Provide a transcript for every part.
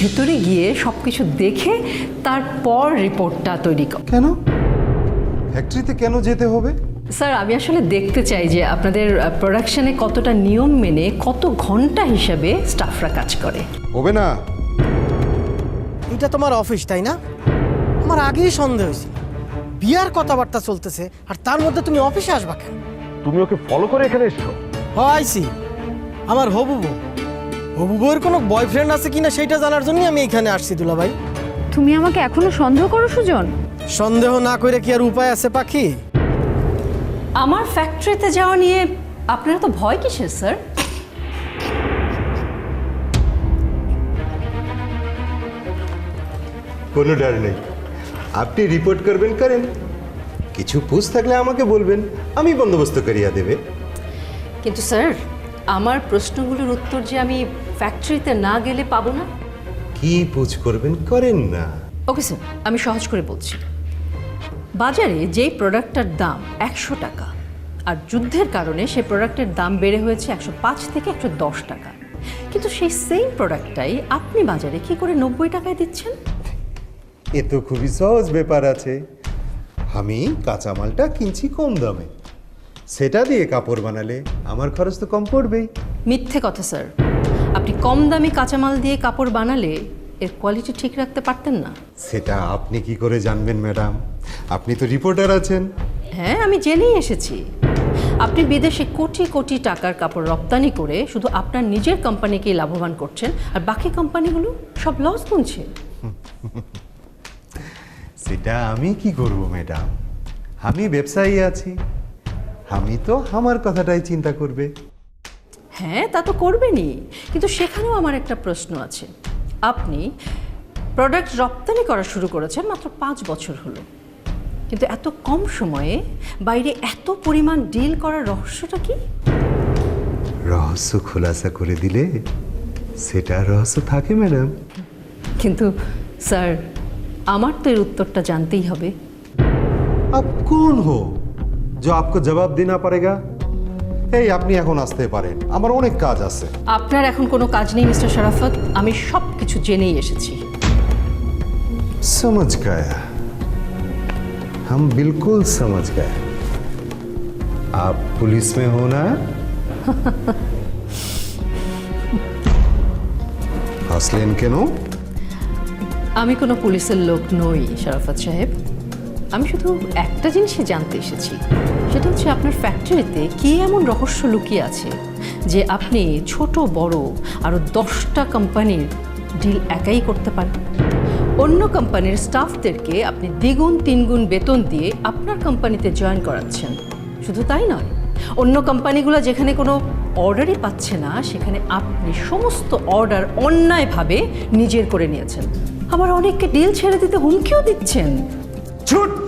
ভেতরে গিয়ে সব কিছু দেখে তারপর রিপোর্টটা তৈরি কর কেন? ফ্যাক্টরিতে কেন যেতে হবে? স্যার আমি আসলে দেখতে চাই যে আপনাদের প্রোডাকশনে কতটা নিয়ম মেনে কত ঘণ্টা হিসাবে স্টাফরা কাজ করে। হবে না। এটা তোমার অফিস তাই না? আমার আগেই সন্দেহ হয়েছিল বিয়ার কথাবার্তা চলতেছে আর তার মধ্যে তুমি অফিসে আসবা কেন? তুমি ওকে ফলো করে এখানে এসছো? আইসি। আমার হবু বউ। হবু বউয়ের কোনো বয়ফ্রেন্ড আছে কিনা সেটা জানার জন্যই আমি এখানে আসছি দুলাভাই তুমি আমাকে এখনও সন্দেহ করো সুজন? সন্দেহ না করে কি আর উপায় আছে পাখি? আমার ফ্যাক্টরিতে যাওয়া নিয়ে আপনারা তো ভয় কিসের স্যার কোনো ডর নেই। আপনি রিপোর্ট করবেন করেন। কিছু পুষ থাকলে আমাকে বলবেন আমি বন্দোবস্ত করিয়া দেবে। কিন্তু স্যার আমার প্রশ্নগুলোর উত্তর যে আমি ফ্যাক্টরিতে না গেলে পাবো না? কি পুছ করবেন? করেন না। ওকে স্যার আমি সহজ করে বলছি। বাজারে যেই প্রোডাক্টটার দাম একশো টাকা আর যুদ্ধের কারণে সেই প্রোডাক্টের দাম বেড়ে হয়েছে একশো পাঁচ থেকে একশো দশ টাকা। কিন্তু সেই সেম প্রোডাক্টটাই আপনি বাজারে কি করে নব্বই টাকায় দিচ্ছেন? এ তো খুবই সহজ ব্যাপার আছে। আমি কাঁচামালটা কিনছি কম দামে। সেটা দিয়ে কাপড় বানালে আমার খরচ তো কম পড়বেই। মিথ্যে কথা স্যার। আপনি কম দামি কাঁচামাল দিয়ে কাপড় বানালে এর কোয়ালিটি ঠিক রাখতে পারতেন না। সেটা আপনি কি করে জানবেন ম্যাডাম? আপনি তো রিপোর্টার আছেন। হ্যাঁ আমি জেনেই এসেছি। আপনি বিদেশে কোটি কোটি টাকার কাপড় রপ্তানি করে শুধু আপনার নিজের কোম্পানিকেই লাভবান করছেন আর বাকি কোম্পানিগুলো সব লস গুনছে। সেটা আমি কি করব ম্যাডাম? আমি ব্যবসায়ী আছি। আমি তো আমার কথাটাই চিন্তা করবে। হ্যাঁ তা তো করবেনই কিন্তু সেখানেও আমার একটা প্রশ্ন আছে আপনি প্রোডাক্ট রপ্তানি করা শুরু করেছেন মাত্র পাঁচ বছর হলো কিন্তু এত কম সময়ে বাইরে এত পরিমাণ ডিল করার রহস্যটা কি রহস্য খোলাসা করে দিলে সেটা রহস্য থাকে ম্যাডাম কিন্তু স্যার আমার তো এর উত্তরটা জানতেই হবে আপ কোন হো जो आपको जवाब देना पड़ेगा এই আপনি এখন আসতে পারেন আমার অনেক কাজ আছে আপনার এখন কোনো কাজ নেই মিস্টার শরাফত আমি সব কিছু জেনেই এসেছি समझ गया हम बिल्कुल समझ गए आप पुलिस में हो ना হাসলেন কেন আমি কোনো পুলিশের লোক নই শরাফত সাহেব আমি শুধু একটা জিনিসই জানতে এসেছি সেটা হচ্ছে আপনার ফ্যাক্টরিতে কী এমন রহস্য লুকিয়ে আছে যে আপনি ছোট, বড় আরও দশটা কোম্পানির ডিল একাই করতে পারেন? অন্য কোম্পানির স্টাফদেরকে আপনি দ্বিগুণ, তিনগুণ বেতন দিয়ে আপনার কোম্পানিতে জয়েন করাচ্ছেন। শুধু তাই নয়, অন্য কোম্পানিগুলো যেখানে কোনো অর্ডারই পাচ্ছে না, সেখানে আপনি সমস্ত অর্ডার অন্যায়ভাবে নিজের করে নিয়েছেন। আবার অনেককে ডিল ছেড়ে দিতে হুমকিও দিচ্ছেন। झूठ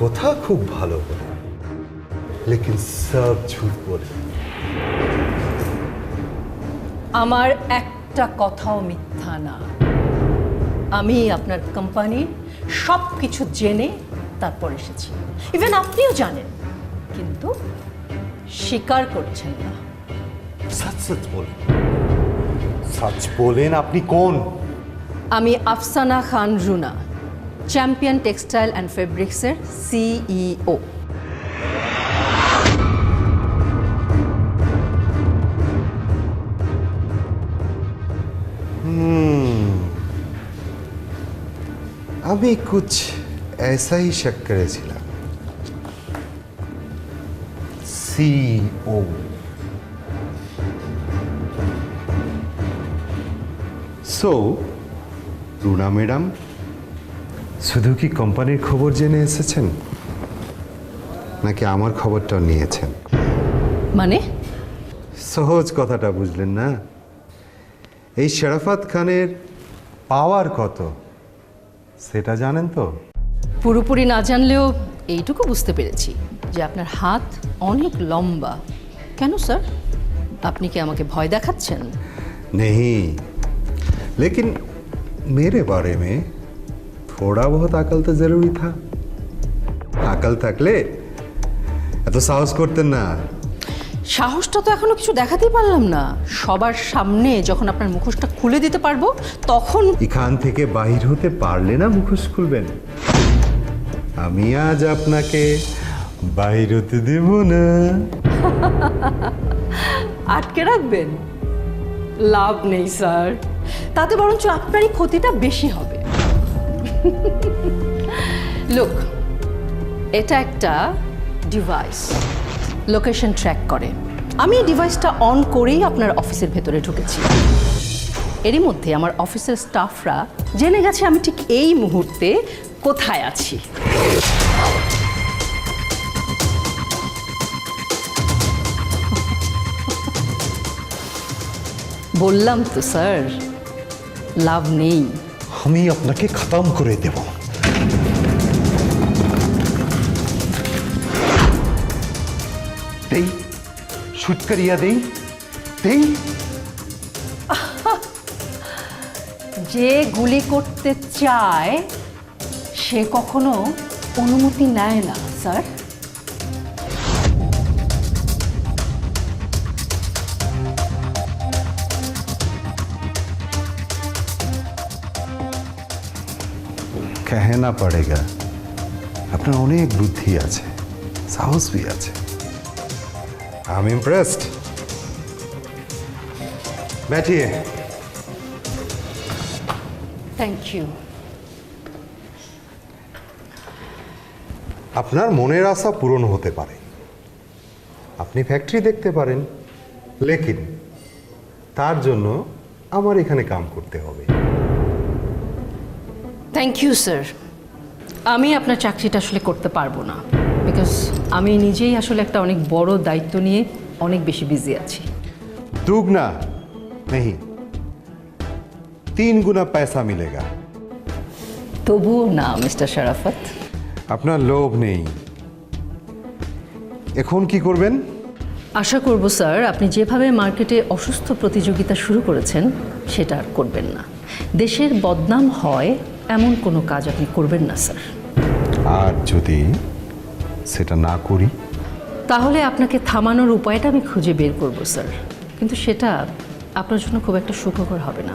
কথা খুব ভালো বলেন লেকিন সব ঝুট বলে। আমার একটা কথাও মিথ্যা না। আমি আপনার কোম্পানির সব কিছু জেনে তারপর এসেছি। ইভেন আপনিও জানেন কিন্তু স্বীকার করছেন না। সচ সচ বলেন। সচ বলেন আপনি কোন? আমি Afsana Khan Runa. Champion textile and ফেব্রিক্সের সিইও আমি কুছ ऐसा ही शक করেছিলাম সিও সো রুনা ম্যাডাম শুধু কি কোম্পানির খবর জেনে এসেছেন? নাকি আমার খবরটাও নিয়েছেন? মানে? সহজ কথাটা বুঝলেন না? এই শেরাফাত খানের পাওয়ার কত? সেটা জানেন তো? পুরোপুরি না জানলেও এইটুকু বুঝতে পেরেছি যে আপনার হাত অনেক লম্বা। কেন স্যার? আপনি কি আমাকে ভয় দেখাচ্ছেন? নেই। লেকিন মেরে বারে মেয়ে। थोड़ा बहुत अकल तो जरूरी था अकल থাকলে এত সাহস করতেন না সাহসটা তো এখনো কিছু দেখাতেই পারলাম না সবার সামনে যখন আপনার মুখোশটা খুলে দিতে পারবো তখন এখান থেকে বাহির হতে পারলে না মুখোশ খুলবেন আমি আজ আপনাকে বাহির হতে দেব না আটকে রাখবেন লাভ নেই স্যার তাতে বরঞ্চ আপনারই ক্ষতিটা বেশি হবে লুক এটা একটা ডিভাইস লোকেশন ট্র্যাক করে। আমি এই ডিভাইসটা অন করেই আপনার অফিসের ভেতরে ঢুকেছি। এরই মধ্যে আমার অফিসের স্টাফরা জেনে গেছে আমি ঠিক এই মুহূর্তে কোথায় আছি। বললাম তো, স্যার, লাভ নেই। আমি আপনাকে খতম করে দেব দেই শুট করিয়া দেই দেই যে গুলি করতে চায় সে কখনো অনুমতি নেয় না স্যার कहना पड़ेगा আপনার অনেক বুদ্ধি আছে সাহস বি আছে আই এম ইমপ্রেসড बैठिए থ্যাংক ইউ আপনার মনের আশা পূরণ হতে পারে আপনি ফ্যাক্টরি দেখতে পারেন লেকিন তার জন্য আমার এখানে কাম করতে হবে থ্যাংক ইউ স্যার আমি আপনার চাকরিটা আসলে করতে পারব না বিকজ আমি নিজেই আসলে একটা অনেক বড় দায়িত্ব নিয়ে অনেক বেশি বিজি আছি। দুগনা নেহি তিন গুণা পয়সা মিলেগা। তবুও না মিস্টার শরাফত। আপনার লোভ নেই। এখন কি করবেন? আশা করব স্যার আপনি যেভাবে মার্কেটে অসুস্থ প্রতিযোগিতা শুরু করেছেন সেটা আর করবেন না। দেশের বদনাম হয় এমন কোনো কাজ আপনি করবেন না স্যার। আর যদি সেটা না করি? তাহলে আপনাকে থামানোর উপায়টা আমি খুঁজে বের করব স্যার। কিন্তু সেটা আপনার জন্য খুব একটা সুখকর হবে না।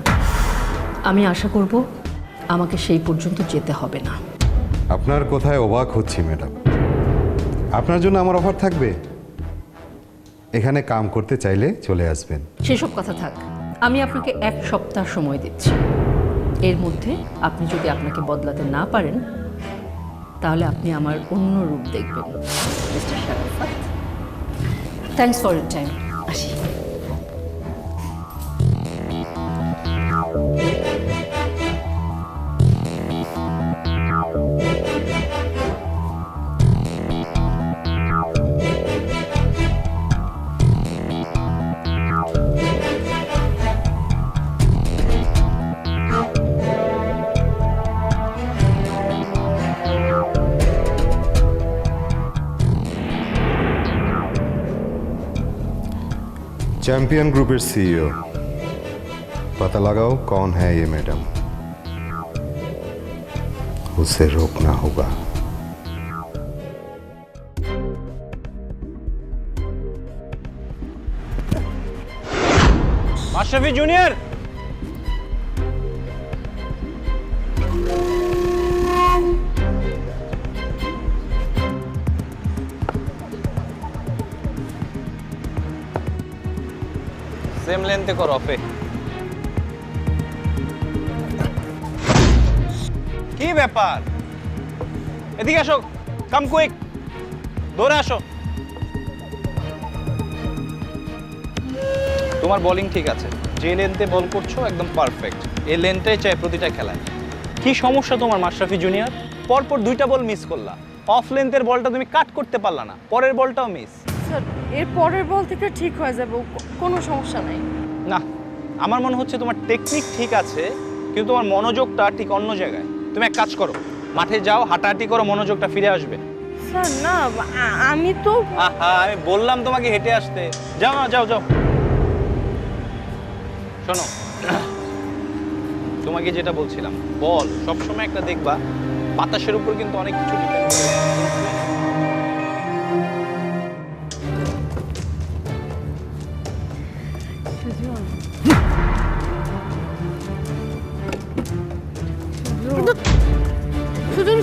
আমি আশা করব আমাকে সেই পর্যন্ত যেতে হবে না। আপনার কোথায় অবাক হচ্ছি ম্যাডাম। আপনার জন্য আমার অফার থাকবে? এখানে কাম করতে চাইলে চলে আসবেন। সেসব কথা থাক আমি আপনাকে এক সপ্তাহ সময় দিচ্ছি। এর মধ্যে আপনি যদি আপনাকে বদলাতে না পারেন, তাহলে আপনি আমার অন্য রূপ দেখবেন। থ্যাংকস ফর ইউর টাইম আসি। चैंपियन ग्रुप इज़ सीईओ पता लगाओ कौन है ये मैडम? उसे रोकना होगा। Master junior. সেম লেন্থে কর অফে কি ব্যাপার? এদিকে আসো কাম কুইক দৌড়ে আসো। তোমার বোলিং ঠিক আছে। যে লেন্থে বল করছ, একদম পারফেক্ট এই লেন্থটাই চাই প্রতিটা খেলায়। কি সমস্যা তোমার, মাশরাফি জুনিয়র পরপর দুইটা বল মিস করলা। অফ লেন্থের বলটা তুমি কাট করতে পারলা না। পরের বলটাও মিস স্যার এর পরের বল থেকে ঠিক হয়ে যাবে কোনো সমস্যা নাই। না আমার মনে হচ্ছে তোমার টেকনিক ঠিক আছে কিন্তু তোমার মনোযোগটা ঠিক অন্য জায়গায়। তুমি এক কাজ করো মাঠে যাও হাঁটাহাঁটি করো মনোযোগটা ফিরে আসবে। স্যার না আ- আমি তো আহা আমি বললাম তোমাকে হেঁটে আসতে। যাও না যাও যাও। শোনো তোমাকে যেটা বলছিলাম বল সবসময় একটা দেখবা বাতাসের উপর কিন্তু অনেক কিছু করে।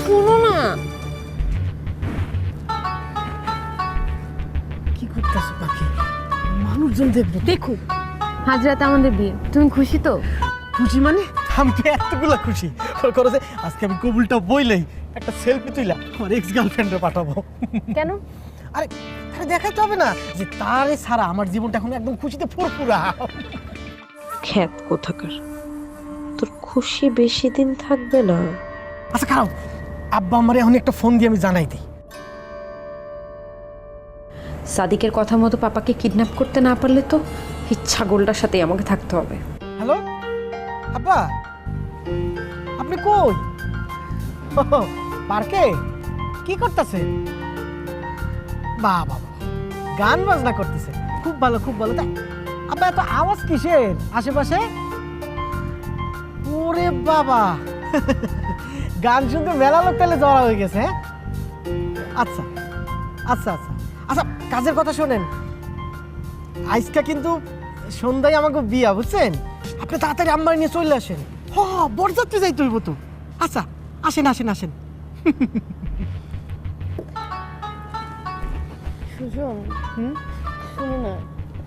শুনো না। কি করতেছো পাখি? মানুষজন দেখব। দেখো আজ রাতে আমাদের বিয়ে। তুমি খুশি তো? খুশি মানে? আমি তো এতগুলো খুশি। করো যে আজকে আমি কবুলটা বইলেই একটা সেলফি তুইলা আমার এক্স গার্লফ্রেন্ডে পাঠাবো। কেন? আরে আরে দেখাইতে হবে না যে তারে ছাড়া আমার জীবনটা এখন একদম খুশিতে ফুরফুরা। খ্যাত কোথাকার। তোর খুশি বেশি দিন থাকবে না। আচ্ছা খারাপ। আব্বা আমারে এখন একটা ফোন দিয়ে আমি জানাই দিই। সাদিকের কথা মতো পাপাকে কিডন্যাপ করতে না পারলে তো এই ছাগলটার সাথেই আমাকে থাকতে হবে। হ্যালো? আব্বা? আপনি কই? পার্কে? কি করতেছে? বাবা গান বাজনা করতেছে। খুব ভালো খুব ভালো। তাই আব্বা এত আওয়াজ কিসের? আশেপাশে? ওরে বাবা! গান শুনতে মেলা লোক তাহলে জড়া হয়ে গেছে হ্যাঁ? আচ্ছা আচ্ছা আচ্ছা। আচ্ছা কাজের কথা শোনেন। আজকে কিন্তু সন্ধ্যায় আমাকে বিয়া বুঝছেন? আপনি তাড়াতাড়ি আম্মার নিয়ে চলে আসেন। হ বরযাত্রী যাই হইব তো। আচ্ছা আসেন আসেন আসেন। সুজন শোনো না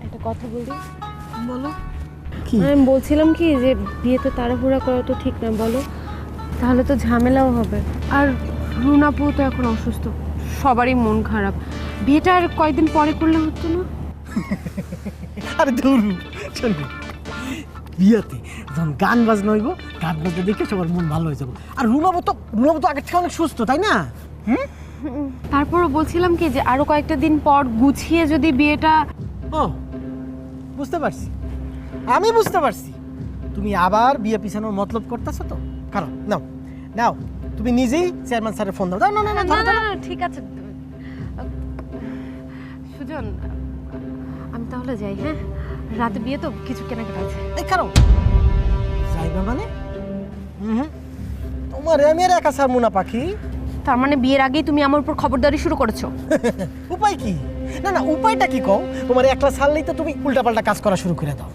একটা কথা বলি। বলো। কি? আমি বলছিলাম কি যে বিয়েতে তাড়াহুড়া করা তো ঠিক না বলো। তাহলে তো ঝামেলাও হবে। আর রুনাপু তো এখন অসুস্থ। সবারই মন খারাপ। বিয়েটা আর কয়েকদিন পরে করলে হতো না? আরে ধরু চল। বিয়াতে যখন গান বাজনা হইব গান বাজনা দেখে সবার মন ভালো হয়ে যাব। আর রুমাবো তো রুমাবো তো আগের থেকে অনেক সুস্থ তাই না? হুম? তারপরও বলছিলাম কি যে আরও কয়েকটা দিন পর গুছিয়ে যদি বিয়েটা ও বুঝতে পারছি। আমি বুঝতে পারছি। তুমি আবার বিয়ে পিছানোর মতলব করতেছো তো? কারণ নাও। নাও তুমি নিজেই চেয়ারম্যান স্যারের ফোন দাও। না না না না ঠিক আছে। সুজন আমি তাহলে যাই হ্যাঁ? রাতে বিয়ে তো কিছু কেনাকাটা আছে। কারণ যাইবা মানে? হুম তোমার আমি আর একা সারমু না পাখি। তার মানে বিয়ের আগেই তুমি আমার উপর খবরদারি শুরু করেছ? উপায় কি? না না উপায়টা কি কও? তোমার একলা ছাড়লেই তো তুমি উল্টাপাল্টা কাজ করা শুরু করে দাও।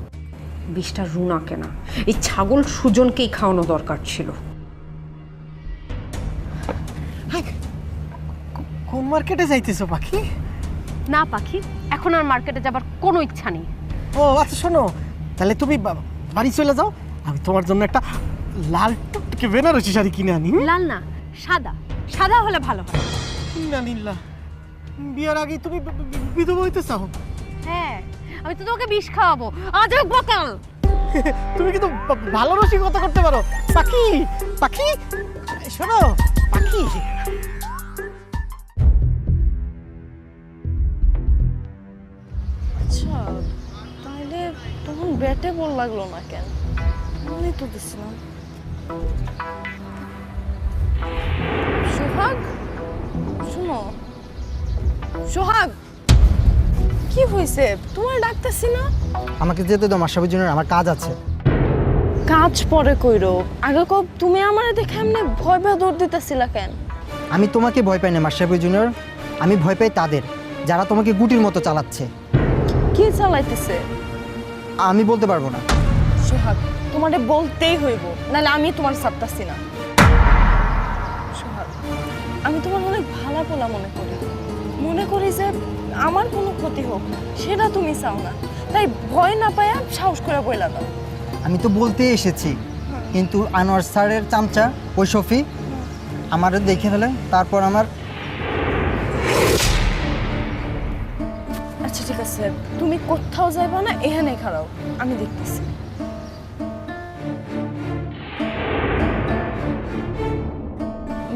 বিষটা রুনা কেনা। এই ছাগল সুজনকেই খাওয়ানো দরকার ছিল। মার্কেটে যাইতেছো পাখি? না পাখি এখন আর মার্কেটে যাবার কোনো ইচ্ছা নেই। ও আচ্ছা শোনো। তাহলে তুমি বা- বাড়ি চলে যাও। আমি তোমার জন্য একটা লাল টুকটুকে বেনারসি শাড়ি কিনে আনি লাল না সাদা। সাদা হলে ভালো হয়। ইন্নালিল্লাহ বিয়ার আগে তুমি বি- বি- বিধবা হইতে চাও? হ্যাঁ আমি তো তোমাকে বিষ খাওয়াবো। আজ বকাল! তুমি কিন্তু ভালো রসিকতা করতে পারো। পাখি পাখি শোনো পাখি। ব্যাটে বল লাগল না কেন? মনে তো দিছিলাম। সোহাগ? শোনো। সোহাগ! কি হয়েছে তোমার ডাকতেছি না? আমাকে যেতে দাও মাসাবির জন্য আমার কাজ আছে। কাজ পরে কইরো। আগে কব তুমি আমারে দেখে এমনি ভয় ভয় দৌড় দিতেছিলা কেন? আমি তোমাকে ভয় পাই না মাস্টারবি জুনিয়র। আমি ভয় পাই তাদের যারা তোমাকে গুটির মতো চালাচ্ছে। কি চালাইতেছে? আমি বলতে পারব না। সোহাগ তোমারে বলতেই হইব নাহলে আমি তোমার সাপতাছি না। সোহাগ আমি তোমার অনেক ভালো পোলা মনে করি। মনে করি যে আমার কোনো ক্ষতি হোক সেটা তুমি চাও না। তাই ভয় না পায়া সাহস করে বইলা দাও। আমি তো বলতেই এসেছি কিন্তু আনোয়ার স্যারের চামচা ওই শফি আমার দেখে ফেলে তারপর আমার আছে তুমি কোথাও যাইবা না এখানে খাড়াও। আমি দেখতেছি।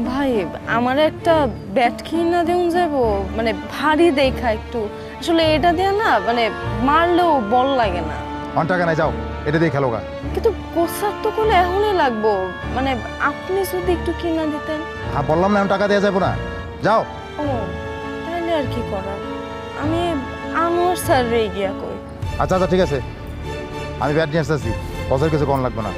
ভাই আমার একটা ব্যাট কিনা দেউন যাব মানে ভারী দেখা একটু। আসলে এটা দিয়ে না মানে মারলেও বল লাগে না। অন টাকা নাই যাও। এটা দিয়ে খেলো গা। কিন্তু কোসার তো করলে এখনই লাগবো। মানে আপনি যদি একটু কিনা দিতেন। হ্যাঁ বললাম না টাকা দেওয়া যাব না। যাও। ও তাহলে আর কি করার? আমি আনোয়ার স্যার রে গিয়া কই। আচ্ছা আচ্ছা ঠিক আছে। আমি ব্যাট নিয়ে আসতেছি বছর কিছু কম লাগবে না।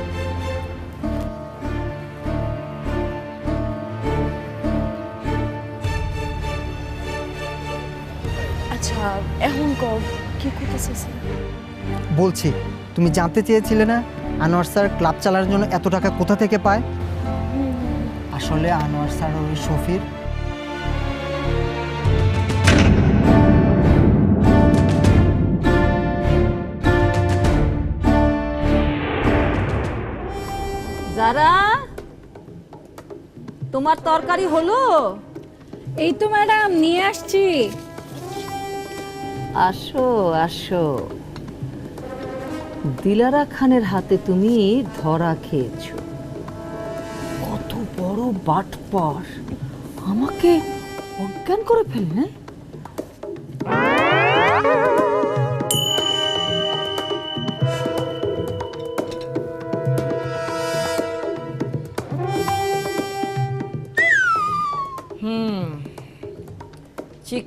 আচ্ছা এখন কর কি করতেছিস বলছি তুমি জানতে চেয়েছিলে না আনোয়ার স্যার ক্লাব চালানোর জন্য এত টাকা কোথা থেকে পায়? আসলে আনোয়ার স্যার ওই শফির। যারা তোমার তরকারি হলো? এই তো ম্যাডাম নিয়ে আসছি। আসো আসো। দিলারা খানের হাতে তুমি ধরা খেয়েছো। কত বড় বাটপার। আমাকে অজ্ঞান করে ফেললে?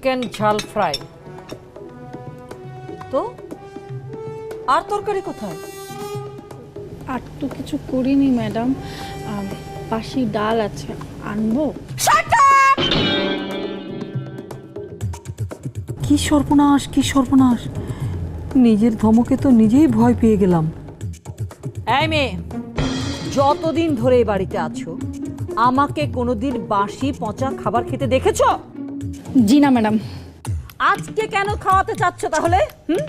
চিকেন ঝাল ফ্রাই। তো আর তরকারি কোথায়? আর তো কিছু করিনি ম্যাডাম। পাশি ডাল আছে আনব। কি সর্বনাশ কি সর্বনাশ। নিজের ধমকে তো নিজেই ভয় পেয়ে গেলাম। এই মেয়ে যতদিন ধরে এই বাড়িতে আছো আমাকে কোনোদিন বাসি পচা খাবার খেতে দেখেছ? জি না ম্যাডাম। আজকে কেন খাওয়াতে চাচ্ছ তাহলে? হুম?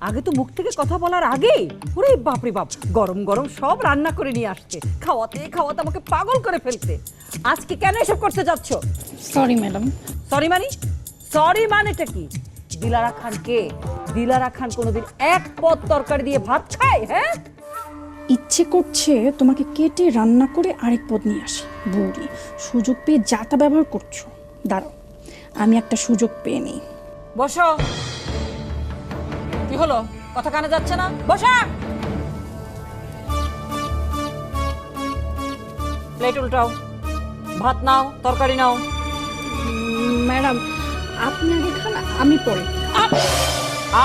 আগে তো মুখ থেকে কথা বলার আগেই ওরে বাপরে বাপ গরম গরম সব রান্না করে নিয়ে আসছে। খাওয়াতে খাওয়াতে আমাকে পাগল করে ফেলতে আজকে কেন এসব করতে যাচ্ছ সরি ম্যাডাম। সরি মানি? সরি মানেটা কি? দিলারা খান কে? দিলারা খান কোনোদিন এক পদ তরকারি দিয়ে ভাত খায় হ্যাঁ? ইচ্ছে করছে তোমাকে কেটে রান্না করে আরেক পদ নিয়ে আসি। বৌরি সুযোগ পেয়ে যাতা ব্যবহার করছ। দাঁড়াও। আমি একটা সুযোগ পেয়ে নিই। বসো। কি হলো? কথা কানে যাচ্ছে না? বসা। প্লেট উল্টাও। ভাত নাও তরকারি নাও। ম্যাডাম আপনি আগে খান আমি পরে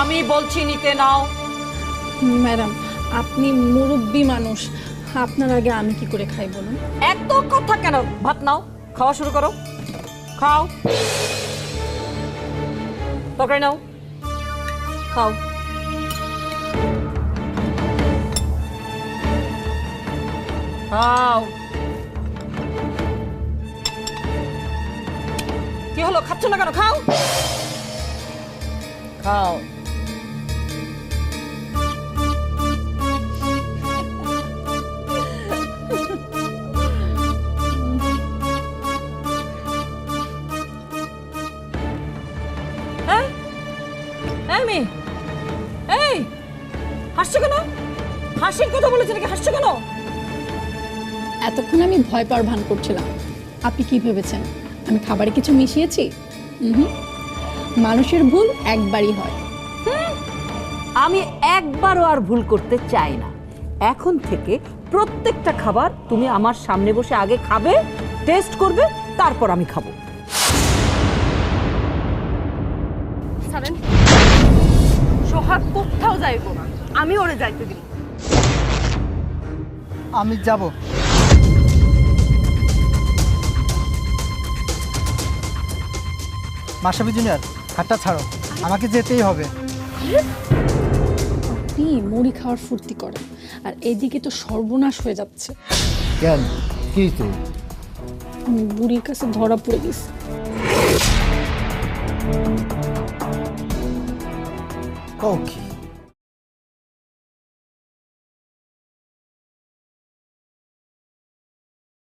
আমি বলছি নিতে নাও। ম্যাডাম আপনি মুরব্বী মানুষ। আপনার আগে আমি কি করে খাই বলুন? এত কথা কেন? ভাত নাও খাওয়া শুরু করো। খাও। তরকারি নাও খাও খাও কি হলো? খাচ্ছ না কেন? খাও। খাও। হাসছো কেন? হাসির কথা বলেছে নাকি? হাসছো কেন? এতক্ষণ আমি ভয় পাওয়ার ভান করছিলাম। আপনি কি ভেবেছেন? আমি খাবারে কিছু মিশিয়েছি? হুম মানুষের ভুল একবারই হয়। আমি একবারও আর ভুল করতে চাই না। এখন থেকে প্রত্যেকটা খাবার তুমি আমার সামনে বসে আগে খাবে টেস্ট করবে তারপর আমি খাব। সোহাগ কোথাও যাইবো না। আমি ওরে যাইতে দিই আমি যাব। মাসাবি জুনিয়র হাতটা ছাড়ো। আমাকে যেতেই হবে। আপনি মুড়ি খাওয়ার ফুর্তি করেন আর এদিকে তো সর্বনাশ হয়ে যাচ্ছে। কেন? কি তো আমি বুড়ির কাছে ধরা পড়ে গেছি। ওকে